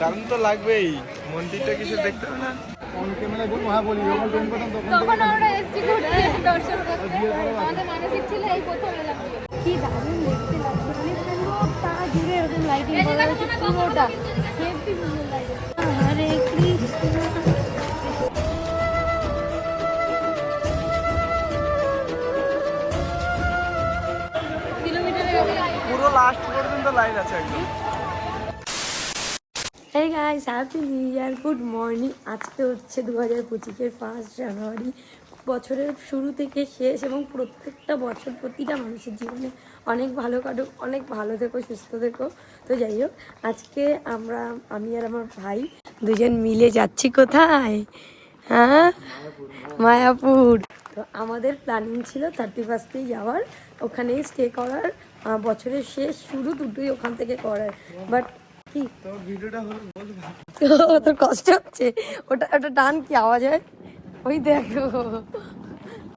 কারণ তো লাগবেই। মন্দিরটা কিছু দেখতে হবে না? অন ক্যামেরায় বলব হ্যাঁ বলি যখন ট্রেন করতাম তখন তখন আমরা এসছি ঘুরতে দর্শন করতে। আমাদের মানসিক ছিল এই প্রথম এলাম কি দারুণ দেখতে লাগছে মানে পুরোটা জুড়ে এরকম লাইটিং এই যে করা দেখো পুরোটা। হেভি সুন্দর লাগে হরে লাস্ট পর্যন্ত লাইন আছে একদম এই guys happy new year good morning আজকে হচ্ছে দু হাজার পঁচিশের ফার্স্ট জানুয়ারি বছরের শুরু থেকে শেষ এবং প্রত্যেকটা বছর প্রতিটা মানুষের জীবনে অনেক ভালো কাটুক, অনেক ভালো থেকো, সুস্থ থেকো। তো যাই হোক, আজকে আমরা, আমি আর আমার ভাই দুজন মিলে যাচ্ছি কোথায়? হ্যাঁ? মায়াপুর। তো আমাদের প্ল্যানিং ছিল থার্টি ফার্স্টেই যাওয়ার, ওখানেই স্টে করার। বছরের শেষ শুরু দুটোই ওখান থেকে করায়। বাট কি? তোর কষ্ট হচ্ছে। ওটা ওটা টান কি আওয়াজ হয়? ওই দেখো।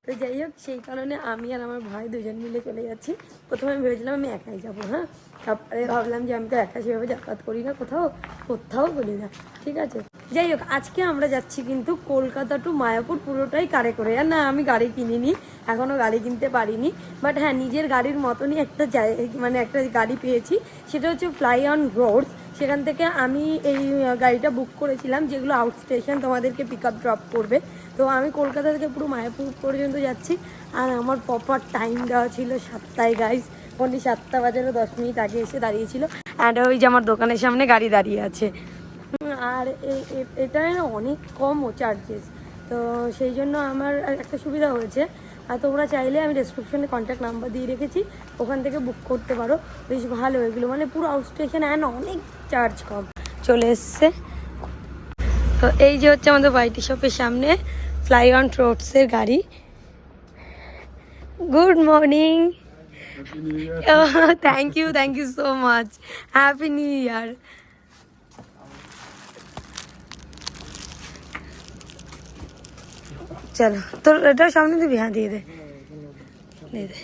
তো যাই হোক সেই কারণে আমি আর আমার ভাই দুজন মিলে চলে যাচ্ছি। প্রথমে আমি ভেবেছিলাম আমি একাই যাব হ্যাঁ? তারপরে ভাবলাম যে আমি তো একা সেভাবে যাতায়াত করি না কোথাও কোথাও বলি না। ঠিক আছে? যাই হোক, আজকে আমরা যাচ্ছি কিন্তু কলকাতা টু মায়াপুর, পুরোটাই কারে করে। আর না, আমি গাড়ি কিনিনি এখনও গাড়ি কিনতে পারিনি। বাট হ্যাঁ নিজের গাড়ির মতনই একটা মানে একটা গাড়ি পেয়েছি। সেটা হচ্ছে ফ্লাই অন রোডস সেখান থেকে আমি এই গাড়িটা বুক করেছিলাম, যেগুলো আউট স্টেশন তোমাদেরকে পিক আপ ড্রপ করবে। তো আমি কলকাতা থেকে পুরো মায়াপুর পর্যন্ত যাচ্ছি। আর আমার প্রপার টাইম দেওয়া ছিল সাতটায় গাইজ পন্ডি সাতটা বাজারও দশ মিনিট আগে এসে দাঁড়িয়েছিল। অ্যান্ড ওই যে আমার দোকানের সামনে গাড়ি দাঁড়িয়ে আছে। আর এটা অনেক কম ও চার্জেস তো সেই জন্য আমার একটা সুবিধা হয়েছে। আর তোমরা চাইলে আমি ডেসক্রিপশনে কন্ট্যাক্ট নাম্বার দিয়ে রেখেছি ওখান থেকে বুক করতে পারো। বেশ ভালো এগুলো মানে পুরো আউট স্টেশন অ্যান্ড অনেক চার্জ কম। চলে এসছে। তো এই যে হচ্ছে আমাদের বাইটি শপের সামনে ফ্লাই অন ট্রোটসের গাড়ি। Good morning thank you thank you so much happy new year चलो तो এটা सामने दिए हाँ दे दे दे दे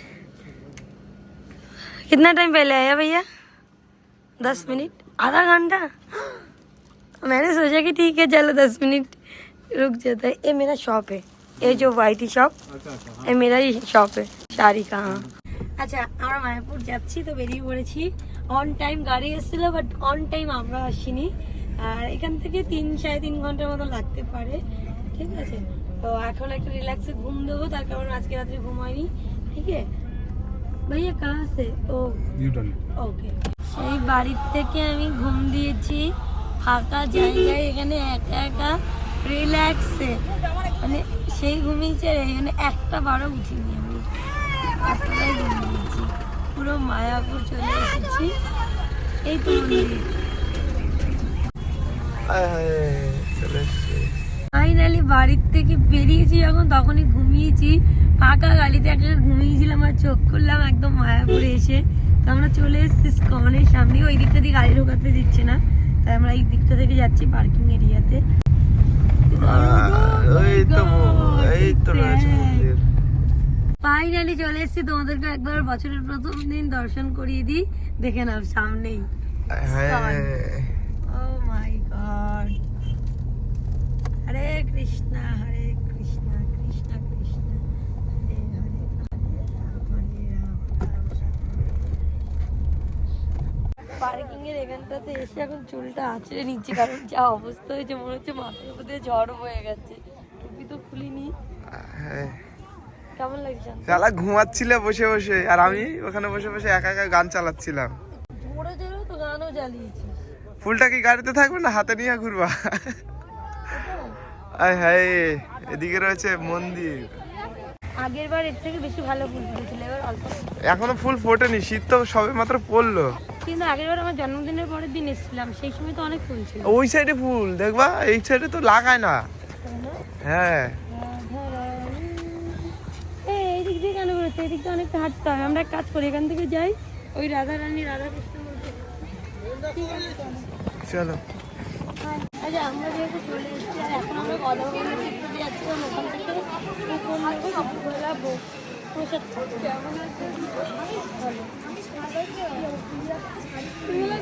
कितना टाइम पहले आया भैया दस मिनट आधा घंटा मैंने सोचा कि ठीक है चलो दस मिनट रुक जाता है ये मेरा शॉप है ये जो वाइटी शॉप ये मेरा ही शॉप है শাড়ি কা আচ্ছা আমরা মায়াপুর যাচ্ছি তো বেরিয়ে পড়েছি অন টাইম গাড়ি এসেছিল বাট অন টাইম আমরা আসিনি আর এখান থেকে তিন সাড়ে তিন ঘন্টার মতো লাগতে পারে ঠিক আছে তো এখন একটা রিল্যাক্সে ঘুম দেবো তার কারণ আজকে রাত্রে ঘুম হয়নি। ঠিক আছে? ভাইয়া কাহা সে ও ওকে। সেই বাড়ির থেকে আমি ঘুম দিয়েছি ফাঁকা জায়গায় এখানে একা একা রিল্যাক্সে মানে সেই ঘুমিয়েছে আর এখানে একটা বারো উঠিনি আমি। এতটাই ঘুমিয়েছি পুরো মায়াপুর চলে এসেছি। এই তো মন্দির। হায় হায় চলে এসছে। ফাইনালি বাড়ির থেকে বেরিয়েছি যখন তখনই ঘুমিয়েছি ফাঁকা গাড়িতে একটা ঘুমিয়েছিলাম আর চোখ করলাম একদম মায়াপুরে এসে। তো আমরা চলে এসেছি স্কনের সামনে ওই দিকটা দিয়ে গাড়ি ঢোকাতে দিচ্ছে না। তাই আমরা এই দিকটা থেকে যাচ্ছি পার্কিং এরিয়াতে। ফাইনালি চলে এসেছি তোমাদেরকে একবার বছরের প্রথম দিন দর্শন করিয়ে দিই। দেখে নাও সামনেই ও my god Hare Krishna Hare Krishna Krishna Krishna Hare Hare parking এর এখানটাতে এসে এখন চুলটা আঁচড়ে নিচ্ছি কারণ যা অবস্থা হয়েছে মনে হচ্ছে মাথার দিয়ে ঝড় বয়ে গেছে। টুপি তো খুলিনি। হ্যাঁ। কেমন লাগছে শালা ঘুমাচ্ছিলে বসে বসে আর আমি ওখানে বসে বসে একা একা গান চালাচ্ছিলাম। জোরে জোরে তো গানও জ্বালিয়েছিস ফুলটা কি গাড়িতে থাকবে না হাতে নিয়ে ঘুরবা? আয় হায় এদিকে রয়েছে মন্দির। আগের বার এর থেকে বেশি ভালো ফুল ফুটেছিল এবার অল্প এখনও ফুল ফোটেনি শীত তো সবে মাত্র পড়ল। কিন্তু আগের বার আমার জন্মদিনের পরের দিন এসেছিলাম সেই সময় তো অনেক ফুল ছিল। ওই সাইডে ফুল দেখবা? এই সাইডে তো লাগায় না। হ্যাঁ। এই এই দিক দিয়ে কেন বেরোচ্ছে এই দিক দিয়ে অনেকটা হাঁটতে হবে। আমরা এক কাজ করি এখান থেকে যাই। ওই রাধা রানী রাধা কৃষ্ণ চলো। আচ্ছা আমরা যেহেতু চলে এসেছি, আর এখন আমরা গদাবন্ধের দিক থেকে যাচ্ছি কারণ ওখান থেকে কুকুর নেব দুপুরবেলা প্রসাদ খাব। কেমন আছে? ভালো।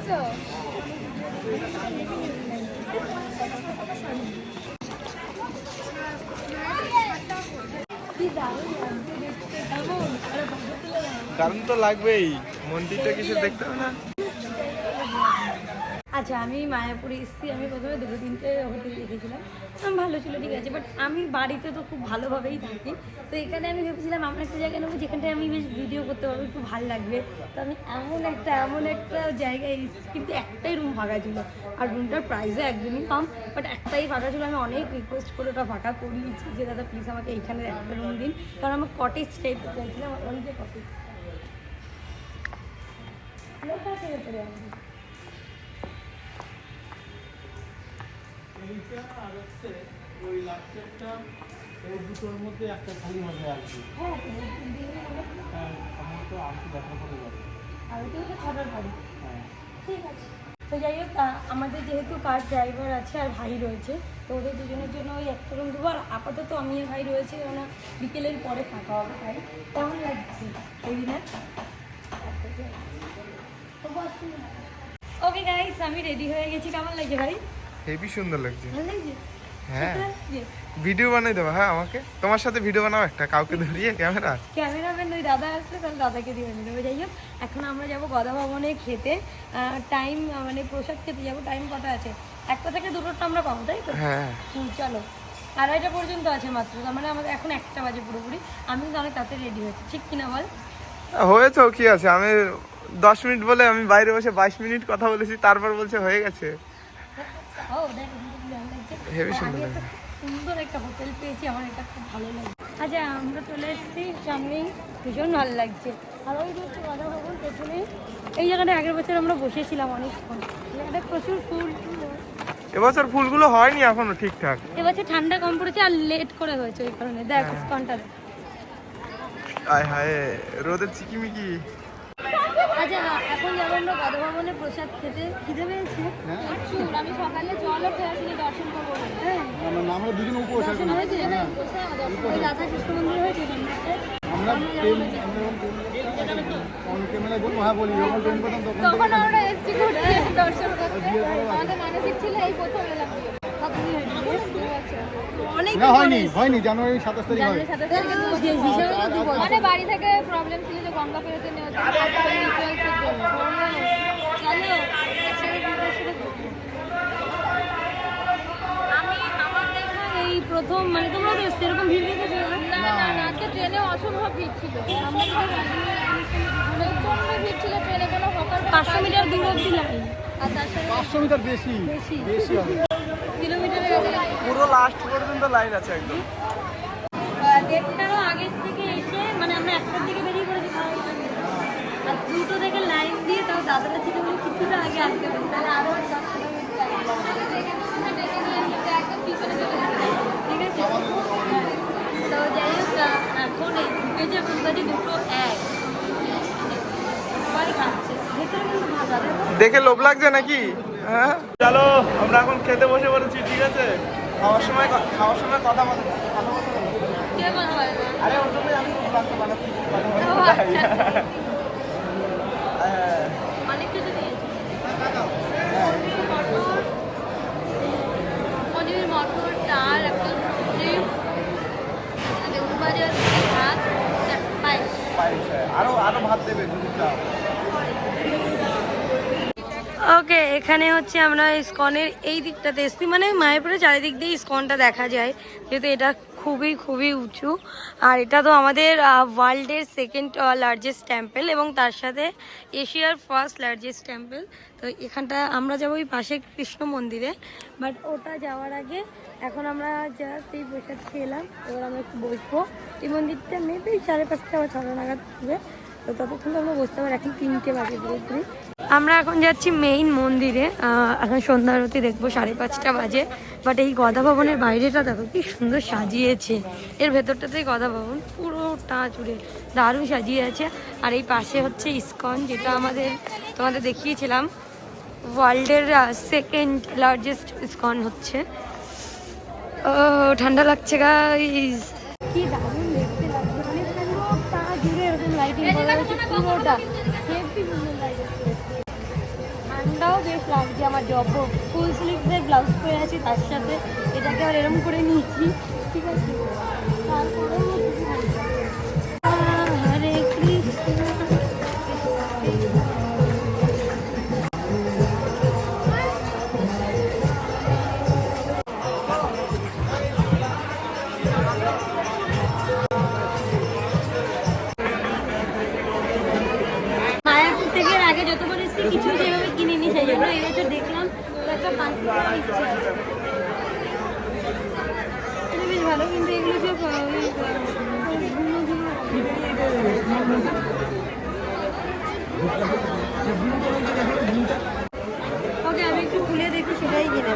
তো কারণ তো লাগবেই, মন্দিরটা কিছু দেখতে হবে না আচ্ছা আমি মায়াপুরে এসেছি, আমি প্রথমে দুটো তিনটে হোটেল দেখেছিলাম। ভালো ছিল, ঠিক আছে বাট আমি বাড়িতে তো খুব ভালোভাবেই থাকি। তো এখানে আমি ভেবেছিলাম এমন একটা জায়গা নেব যেখানটায় আমি বেশ ভিডিও করতে পারব, একটু ভালো লাগবে। তো আমি এমন একটা এমন একটা জায়গায় এসেছি, কিন্তু একটাই রুম ফাঁকা ছিল। আর রুমটার প্রাইসও একদমই কম বাট একটাই ফাঁকা ছিল। আমি অনেক রিকোয়েস্ট করে ওটা ফাঁকা করিয়েছি যে, দাদা প্লিজ আমাকে এইখানে একটা রুম দিন। কারণ আমার কটেজ টাইপ চাইছিলাম যে কটেজ লোক আছে ভেতরে আমাদের। এইটা আর হচ্ছে ওই লাস্টেরটা ওই দুটোর মধ্যে একটা খালি হবে আর কি। হ্যাঁ। হ্যাঁ সম্ভবত আর কি দেখা করে যাবে আর ওটা হচ্ছে ছটার বাড়ি। হ্যাঁ। ঠিক আছে। তো যাই হোক আমাদের যেহেতু কার ড্রাইভার আছে আর ভাই রয়েছে তো ওদের দুজনের জন্য ওই একটা রুম দেবো। আর আপাতত আমি আর ভাই রয়েছে কেননা বিকেলের পরে ফাঁকা হবে ভাই কেমন লাগছে এই দিনে? ওকে গাইস আমি রেডি হয়ে গেছি। কেমন লাগছে ভাই? হেভি সুন্দর লাগছে। হ্যাঁ। ভিডিও বানাই দেবো হ্যাঁ আমাকে। তোমার সাথে ভিডিও বানাও একটা কাউকে ধরিয়ে ক্যামেরা। ক্যামেরাম্যান ওই দাদা আসলে তাহলে দাদাকে দিয়ে নিয়ে নেব যাই হোক এখন আমরা যাব গদা ভবনে খেতে। টাইম মানে প্রসাদ খেতে যাব টাইম কটা আছে? একটা থেকে দুটোটা আমরা পাবো তাই তো? হ্যাঁ। চলো। আড়াইটা পর্যন্ত আছে মাত্র তার মানে আমাদের এখন একটা বাজে পুরোপুরি। আমি কিন্তু অনেক তাড়াতাড়ি রেডি হয়েছি। ঠিক কিনা বল? হয়েছে কি আছে আমি দশ মিনিট বলে আমি বাইরে বসে বাইশ মিনিট কথা বলেছি তারপর বলছে হয়ে গেছে। আর সুন্দর একটা সুন্দর একটা হোটেল পেয়েছি আমার এটা খুব ভালো লাগছে আচ্ছা আমরা চলে এসেছি ভীষণ ভালো লাগছে। আর ওই যে পেছনে এই জায়গাটা আগের বছর আমরা বসেছিলাম অনেকক্ষণ। জায়গাটা প্রচুর ফুল। এবছর ফুলগুলো হয়নি এখনও ঠিকঠাক। এবছর ঠান্ডা কম পড়েছে আর লেট করে হয়েছে ওই কারণে। দেখ স্কনটা আয় হায় রোদের চিকিমিকি। আচ্ছা এখন যাব আমরা গদ ভবনে প্রসাদ খেতে খিদে পেয়েছে প্রচুর। আমি সকালে জলও খেয়েছিলি দর্শন করব হ্যাঁ আমরা দুজন উপোস এখন। হ্যাঁ। রাধা কৃষ্ণ মন্দির হয়েছে আমরা অন ক্যামেরায় বলব হ্যাঁ বলি যখন প্রেম করতাম তখন আমরা এসছি ঘুরতে দর্শন করতে। আমাদের মানসিক ছিল এই প্রথম এলাম না হয়নি হয়নি জানুয়ারি সাতাশ তারিখ। মানে বাড়ি থেকে প্রবলেম ছিল যে গঙ্গা পেরোতে নেওয়া এই প্রথম মানে তোমরা তো এসছো, এরকম ভিড় দেখেছ না? না না না আজকে ট্রেনে অসম্ভব ভিড় ছিল। আমরা ভিড় ছিল ট্রেনে কোনো পাঁচশো মিটার দূর অব্দি লাইন আর তার সাথে পাঁচশো মিটার বেশি। বেশি হবে। পুরো লাস্ট পর্যন্ত লাইন আছে একদম। দেড়টারও আগের থেকে এসে মানে আমরা একটার দিকে বেরিয়ে পড়েছি। আর দুটো থেকে লাইন দিয়ে তাও দাদাটা থেকে কিছুটা আগে আসতে পারি তাহলে আরও দশ পনেরো মিনিট লাগবে। আমরা ডেকে নিয়ে হেঁটে একদম পিছনে চলে যাবে ঠিক আছে হ্যাঁ। তো যাই হোক আহ, এখন এই ঢুকেছে এখন বাজে দুটো এক সবাই খাচ্ছে ভেতরে কিন্তু ভালো দেখো লোভ লাগছে নাকি হ্যাঁ চলো আমরা এখন খেতে বসে পড়েছি ঠিক আছে খাওয়ার সময় খাওয়ার সময় কথা বল বলতে? আরে ওর আমি বানাচ্ছি। আচ্ছা। হ্যাঁ। অনেক কিছু দিয়েছে পনির মটর ডাল একটা সবজি বেগুন ভাজা দুটো ভাত পায়েস পায়েস, হ্যাঁ। আরও আরও ভাত দেবে যদি চাও ওকে, এখানে হচ্ছে আমরা ইস্কনের এই দিকটাতে এসছি মানে মায়াপুরে চারিদিক দিয়ে ইস্কনটা দেখা যায়, যেহেতু এটা খুবই খুবই উঁচু। আর এটা তো আমাদের ওয়ার্ল্ডের সেকেন্ড লার্জেস্ট টেম্পল এবং তার সাথে এশিয়ার ফার্স্ট লার্জেস্ট টেম্পল তো এখানটা আমরা যাব ওই পাশে কৃষ্ণ মন্দিরে বাট ওটা যাওয়ার আগে এখন আমরা জাস্ট এই প্রসাদ খেলাম এবার আমরা একটু বসবো। এই মন্দিরটা মেবি সাড়ে পাঁচটা বা ছটা নাগাদ তো ততক্ষণ আমরা বসতে পারি এখন তিনটে বাজে পুরোপুরি আমরা এখন যাচ্ছি মেইন মন্দিরে এখন সন্ধ্যা আরতি দেখব সাড়ে পাঁচটা বাজে। বাট এই গদা ভবনের বাইরেটা দেখো কি সুন্দর সাজিয়েছে। এর ভেতরটাতেই গদা ভবন পুরোটা জুড়ে দারুণ সাজিয়ে আছে। আর এই পাশে হচ্ছে ইসকন যেটা আমাদের তোমাদের দেখিয়েছিলাম। ওয়ার্ল্ডের সেকেন্ড লার্জেস্ট ইসকন হচ্ছে। ও ঠান্ডা লাগছে গাইস কি দারুণ হয়েছে পুরোটা হেভি ঠান্ডাও বেশ লাগছে আমার জব ফুল স্লিভসের ব্লাউজ পরে আছি, তার সাথে এটাকে আর এরম করে নিয়েছি ঠিক আছে? তারপরেও এসেছি কিছু যেভাবে কিনিনি সেই জন্য এই বছর দেখলাম একটা পাঁচ বেশ ভালো কিন্তু এগুলো সব ওকে আমি একটু খুলে দেখি সেটাই কিনে।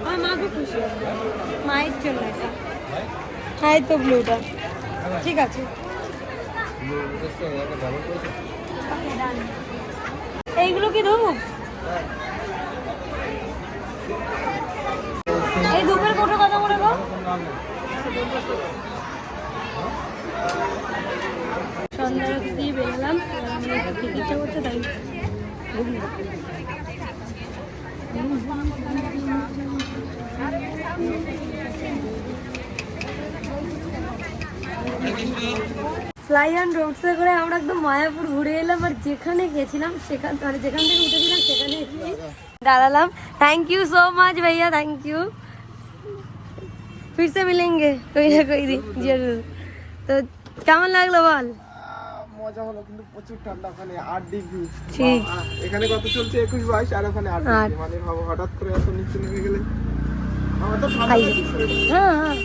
আমার মা খুব খুশি। মায়ের জন্য এটা। হ্যাঁ তো ব্লুটা। ঠিক আছে. এইগুলো কি ধূপ এই ধূপের কোটো করে গো সন্ধ্যার দিয়ে বেরোলাম খেতে ইচ্ছা করছে তাই। ফ্লাই অ্যান্ড রোডসে করে আমরা একদম মায়াপুর ঘুরে এলাম আর যেখানে গেছিলাম সেখান তাহলে যেখান থেকে উঠেছিলাম সেখানে দাঁড়ালাম। থ্যাংক ইউ সো মাচ ভাইয়া থ্যাংক ইউ ফিরসে মিলেঙ্গে কই না কই দি জরুর। তো কেমন লাগল বল? মজা হলো কিন্তু প্রচুর ঠান্ডা ঠিক। এখানে কত একুশ মানে হঠাৎ করে হ্যাঁ হ্যাঁ।